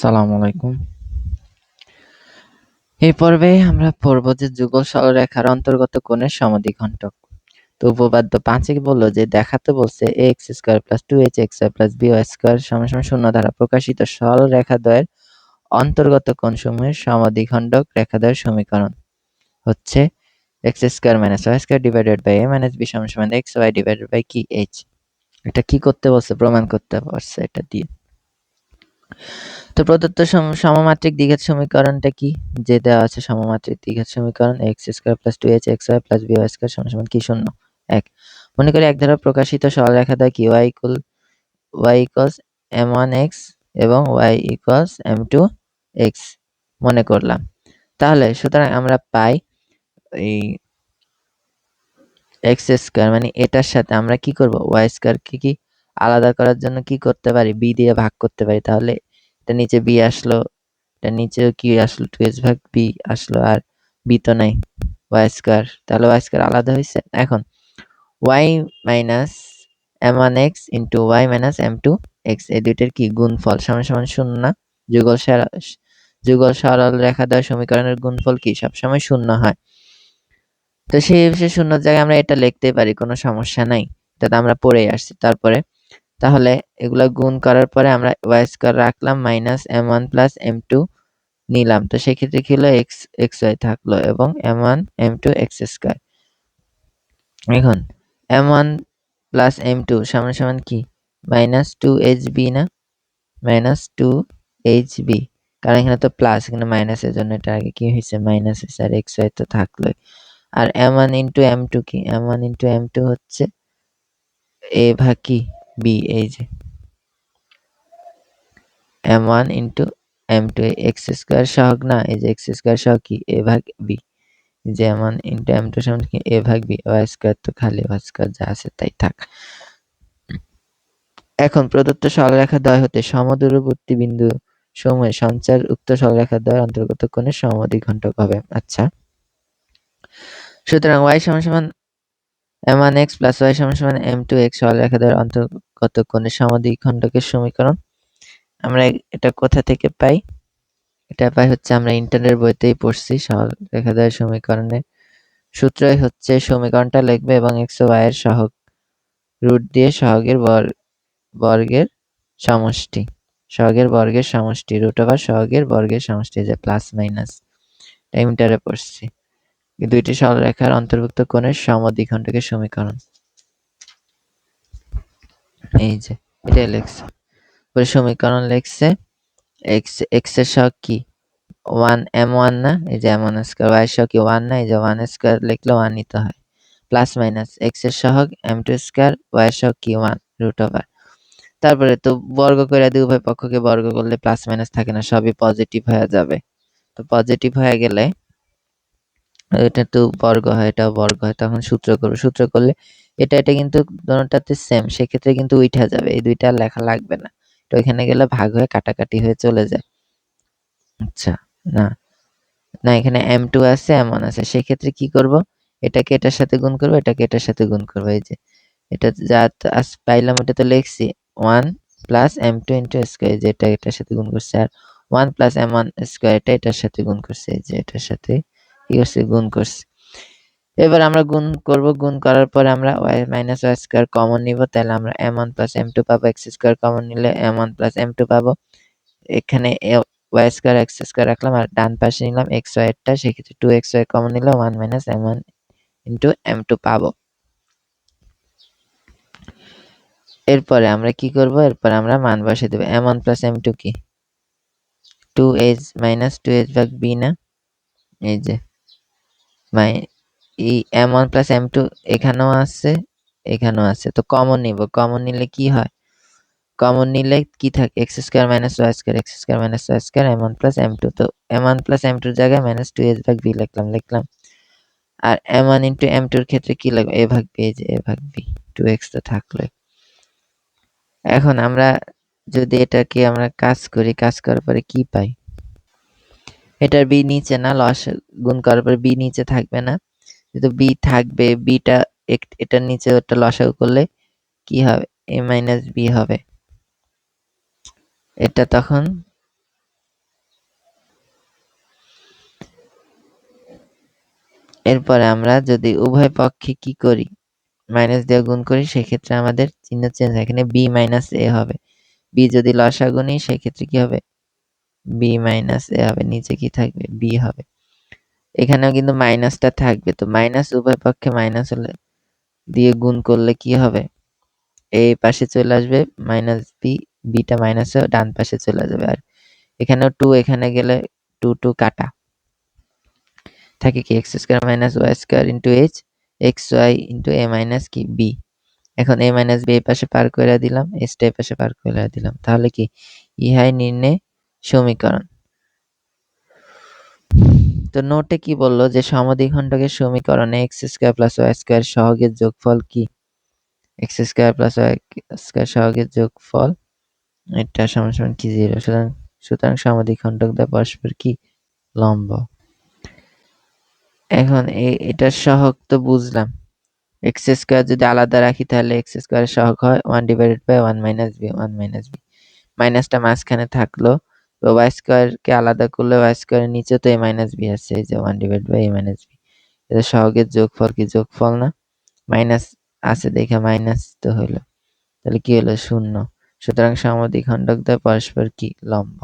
আসসালামু আলাইকুম। এই পর্বে আমরা পড়ব যে যুগল সরলরেখার অন্তর্গত কোণের সমদ্বিখণ্ডক তো উপপাদ্য পাঁচে বলল যে, দেখাতে বলছে a x square plus two h x plus b square সমান শূন্য দ্বারা প্রকাশিত সরল রেখাদ্বয়ের অন্তর্গত কোণসমূহের সমদ্বিখণ্ডক রেখাদ্বয়ের সমীকরণ। হচ্ছে x square minus y square divided by a minus b সমান এক্স ওয়াই ডিভাইডেড বাই কি এইচ এটা কি করতে বলছে? প্রমাণ করতে পারছে এটা দিয়ে। তো প্রদত্ত সমমাত্রিক দ্বিঘাত সমীকরণটা কি? যে দেওয়া আছে সমমাত্রিক দ্বিঘাত সমীকরণ, x square plus two h x y plus b y square সমান সমান কি? শূন্য। এক। মনে করি এক ধারা প্রকাশিত সরলরেখা দেয় কি? Y equal, y equals m one x এবং y equals m two x মনে করলাম। তাহলে সুতরাং আমরা পাই এই এক্স স্কোয়ার মানে এটার সাথে আমরা কি করব? ওয়াই স্কোয়ারকে কি আলাদা করার জন্য কি করতে পারি? বি দিয়ে ভাগ করতে পারি তাহলে? এটা নিচে বি আসলো, এটা নিচে কি আসলো টু এস ভাগ বি আসলো, আর বি তো নাই ওয়াই স্কোয়ার তাহলে ওয়াই স্কোয়ার আলাদা হয়েছে? এখন y minus m one x into y minus m two x এই দুইটার কি গুণফল? সমান সমান শূন্য না? যুগল যুগল সরল রেখা দেওয়া সমীকরণের গুণফল কি? সবসময় শূন্য হয়। তো সেই হিসেবে শূন্য জায়গায় আমরা এটা লিখতে পারি, কোনো সমস্যা নাই। এটা আমরা পড়ে আসছি। তারপরে তাহলে এগুলো গুণ করার পরে আমরা ওয়াই স্কোয়ার রাখলাম minus m one plus m two নিলাম। তো সেক্ষেত্রে কি হলো? এক্স এক্স ওয়াই থাকল এবং m one m two x square এখন m one plus m two সমান সমান কি? মাইনাস টু এইচ বি না? মাইনাস টু এইচ বি কারণ এখানে তো প্লাস এখানে মাইনাসের জন্য এটা আগে কি হয়েছে? মাইনাস হয়েছে আর এক্স ওয়াই তো থাকলোই। আর m one into m two কি? M one into m two হচ্ছে এ ভাগ কি? বি এই যে m one into m two x square সহগ না? এই যে এক্স স্কোয়ার সহ কি? যে এম ওয়ান এম টু সমান এ ভাগ বি ওয়াই স্কোয়ার তো খালি ওয়াই স্কোয়ার যা আছে তাই থাক। এখন প্রদত্ত সরলরেখা দ্বয় হতে সমদূরবর্তী বিন্দু সময়ে সঞ্চার উক্ত সরলরেখা দ্বয়ের অন্তর্গত কোণের সমদ্বিঘণ্টক হবে। আচ্ছা। সুতরাং ওয়াই সমান সমান m one x plus y সমান সমান এম টু এক্স সরলরেখা দ্বয়ের অন্তর্গত কোণের সমদ্বিখণ্ডকের সমীকরণ। আমরা এটা কোথা থেকে পাই? এটা পাই হচ্ছে আমরা ইন্টারনেট বইতেই পড়ছি সরলরেখা দ্বয়ের সমীকরণের সূত্রই হচ্ছে সমীকরণটা লিখবে এবং এক্স ও ওয়াই এর সহগ রুট দিয়ে সহগের বর্গের সমষ্টি। সহগের বর্গের সমষ্টি, রুট ওভার সহগের বর্গের সমষ্টি, যে প্লাস মাইনাস টাইমটারে পড়ছি। দুইটি সরলরেখার অন্তর্ভুক্ত কোণের সমদ্বিখণ্ডকের সমীকরণ। এই যে, এটা লেখছে। পরে সমীকরণ লেখছে এক্স এক্সের সহগ কি? ওয়ান এম ওয়ান না? এই যে এম ওয়ান স্কোয়ার ওয়াই সহগ কি ওয়ান না? এই যে ওয়ান স্কোয়ার লিখলে ওয়ান নিতে হয়। প্লাস মাইনাস এক্সের সহগ এম টু স্কোয়ার ওয়াই সহগ কি? ওয়ান রুট ওভার তারপরে তো বর্গ করে দিয়ে উভয় পক্ষকে বর্গ করলে প্লাস মাইনাস থাকে না, সবই পজিটিভ হয়ে যাবে। তো পজিটিভ হয়ে গেলে এটা তো বর্গ হয় এটা বর্গ হয়, তখন সূত্র করব। সূত্র করলে এটা এটা কিন্তু দুটাতে সেম সেক্ষেত্রে কিন্তু উঠা যাবে, এই দুইটা লেখা লাগবে না। তো এখানে গেলে ভাগ হয়ে কাটাকাটি হয়ে চলে যায়। আচ্ছা না না, এখানে এম টু আছে এম ওয়ান আছে, সেক্ষেত্রে কি করব? এটাকে এটার সাথে গুণ করব, এটাকে এটার সাথে গুণ করব, এই যে। এটা যা পাইলাম এটা তো লিখছি one plus m two into square যে এটা এটার সাথে গুণ করছে, আর one plus m one square এটা এটার সাথে গুণ করছে, এই যে এটার সাথে কি করছে, গুণ করছি। এবার আমরা গুণ করব, গুণ করার পরে আমরা y minus y square common নিব, তাহলে আমরা m one plus m two পাবো এক্স স্কোয়ার কমন নিলে m one plus m two পাবো। এখানে ওয়াই স্কোয়ার এক্স স্কোয়ার রাখলাম আর ডান পাশে নিলাম এক্স ওয়াইটা সেক্ষেত্রে টু এক্স ওয়াই কমন নিলে one minus m one into m two পাবো। এরপরে আমরা কি করব? এরপর আমরা মান বসে দেবো m one plus m two কি? Two h minus two h ভাগ বি না? এই যে। মাই এই m one plus m two এখানেও আছে এখানেও আছে। তো কমন নিব। কমন নিলে কি হয়? কমন নিলে কি থাকে? X square minus y square x square minus y square m one plus m two তো এম ওয়ান প্লাস এম টুর জায়গায় মাইনাস টু এচ ভাগ বি লিখলাম লিখলাম। আর এম ওয়ান ইন্টু এম টুর ক্ষেত্রে কি লাগবে? এ ভাগ বি যে এ ভাগ বি টু এক্স তো থাকল এখন আমরা যদি এটাকে আমরা কাজ করি, কাজ করার পরে কি পাই? এটার বি নিচে না, লস গুণ করার পর বি নিচে থাকবে না। যেহেতু বি থাকবে, বিটা এটার নিচে ওটা লসাগু করলে কি হবে? এ মাইনাস বি হবে। এটা তখন এরপরে আমরা যদি উভয় পক্ষে কি করি? মাইনাস দিয়ে গুণ করি, সেক্ষেত্রে আমাদের চিহ্ন চেঞ্জ এখানে বি মাইনাস এ হবে। বি যদি লসাগু নিই, সেক্ষেত্রে কি হবে? বি মাইনাস এ হবে, নিচে কি থাকবে? বি হবে। এখানেও কিন্তু মাইনাসটা থাকবে। তো মাইনাস উভয় পক্ষে মাইনাস হলে দিয়ে গুণ করলে কি হবে? এই পাশে চলে আসবে, মাইনাস বি বিটা মাইনাস ডান পাশে চলে যাবে। আর এখানেও টু এখানে গেলে টু টু কাটা। থাকে কি? X square minus y square into h x y into a minus কি? বি এখন এ মাইনাস বি এই পাশে পার করে দিলাম এসটা এই পাশে পার করে দিলাম। তাহলে কি? ইহাই নির্ণয় সমীকরণ। তো নোটে কি বলল যে সমদ্বিখণ্ডকের সমীকরণে x square plus y square সহগের যোগফল কি? X square plus y square সহগের যোগফল এটা সমান সমান কি জিরো সুতরাং সুতরাং সমদ্বিখণ্ডক দ্বারা পরস্পর কি? লম্ব। এখন এটার সহগ তো বুঝলাম। এক্স স্কোয়ার যদি আলাদা রাখি তাহলে এক্স স্কোয়ার সহগ হয় one divided by one minus B one minus B মাইনাসটা মাঝখানে থাকল। তো ওয়াই স্কোয়ারকে আলাদা করলে ওয়াই স্কোয়ারের নিচে তো এ মাইনাস বি আছে, এই যে one divide by A minus B এটা সহগের যোগফল কি? যোগফল না? মাইনাস আছে দেখে মাইনাস তো হইল। তাহলে কি হলো শূন্য। সুতরাং সমদ্বিখণ্ডক দ্বয় পরস্পর কি? লম্ব।